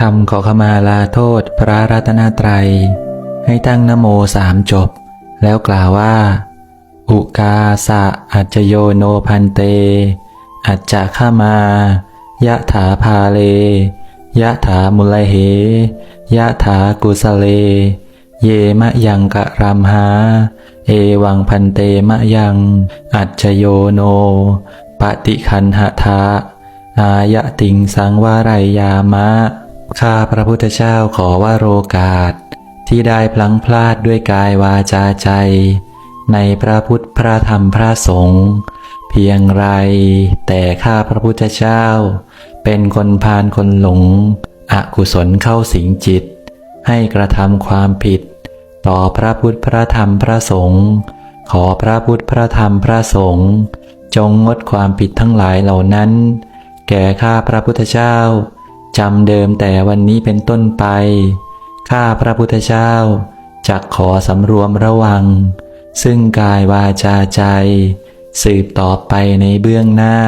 คำขอขมาลาโทษพระรัตนตรัย ให้ตั้งนโมสามจบ แล้วกล่าวว่า อุกาสะอัจโยโนพันเต อัจจะขมายะถาพาเลยะถามุลเหยะถากุสเล เยมะยังกะรัมหา เอวังพันเตมะยัง อัจจโยโน ปฏิคันหะทะอายะติงสังวารายามะ ข้าพระพุทธเจ้าขอว่าโรกาส ที่ได้พลังพลาดด้วยกายวาจาใจ ในพระพุทธพระธรรมพระสงฆ์เพียงไร แต่ข้าพระพุทธเจ้า เป็นคนพาลคนหลง อกุศลเข้าสิงจิต ให้กระทำความผิด ต่อพระพุทธพระธรรมพระสงฆ์ขอพระพุทธพระธรรมพระสงฆ์จงงดความผิดทั้งหลายเหล่านั้น แก่ข้าพระพุทธเจ้า จำเดิมแต่วันนี้เป็นต้นไป ข้าพระพุทธเจ้าจักขอสำรวมระวัง ซึ่งกายวาจาใจ สืบต่อไปในเบื้องหน้า